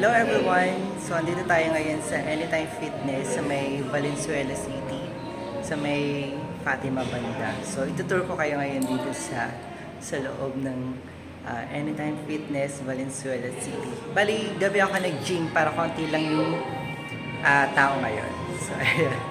Hello everyone! So, andito tayo ngayon sa Anytime Fitness sa may Valenzuela City, sa may Fatima Banda. So, itutour ko kayo ngayon dito sa sa loob ng ah, Anytime Fitness Valenzuela City. Bali, gabi ako nag-gym para konti lang yung ah, tao ngayon. So, ayan.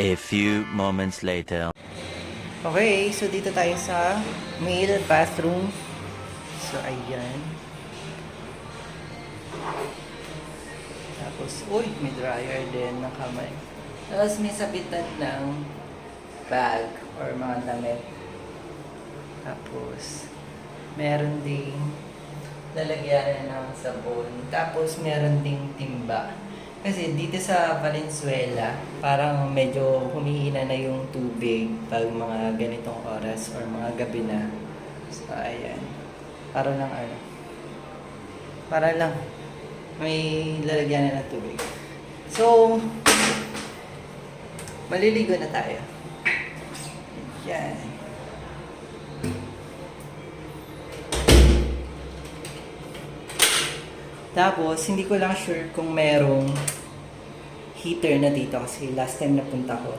A few moments later. Okay, so dito tayo sa male bathroom. So, ayan. Tapos, uy, may dryer din na kamay. Tapos, may sabitan ng bag or mga damit. Tapos, meron ding lalagyan ng sabon. Tapos, meron ding timba. Kasi dito sa Valenzuela, parang medyo humihina na yung tubig pag mga ganitong oras or mga gabi na. So, ayan. Para lang ano, Para lang may lalagyan na ng tubig. So, maliligo na tayo. Yan. Tapos, hindi ko lang sure kung merong heater na dito kasi last time napunta ko,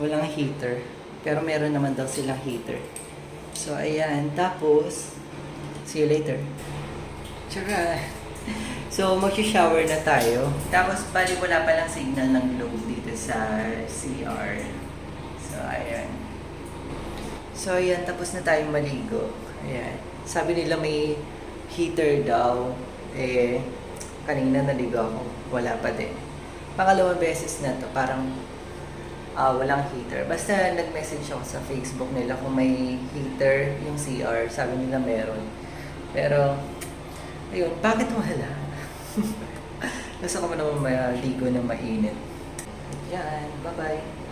walang heater. Pero meron naman daw silang heater. So, ayan. Tapos, see you later. Tsaka, so mag-shower na tayo. Tapos, bali wala palang signal ng load dito sa CR. So, ayan. So, ayan. Tapos na tayong maligo. Ayan. Sabi nila may heater daw. Eh, kanina naligo ako. Wala pa din. Pangalawang beses na to. Parang ah, walang heater. Basta nag-message ako sa Facebook nila kung may heater yung CR. Sabi nila meron. Pero, ayun, bakit wala? Gusto ko naman maligo ng mainit. Yan, bye-bye.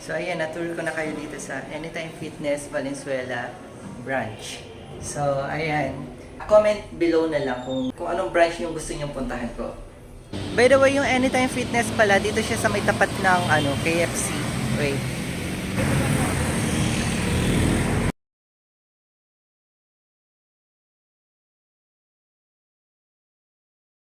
So ayan, na-tour ko na kayo dito sa Anytime Fitness Valenzuela branch. So ayan, comment below na lang kung, kung anong branch yung gusto nyong puntahan ko. By the way, yung Anytime Fitness pala, dito siya sa may tapat ng ano, KFC. Wait.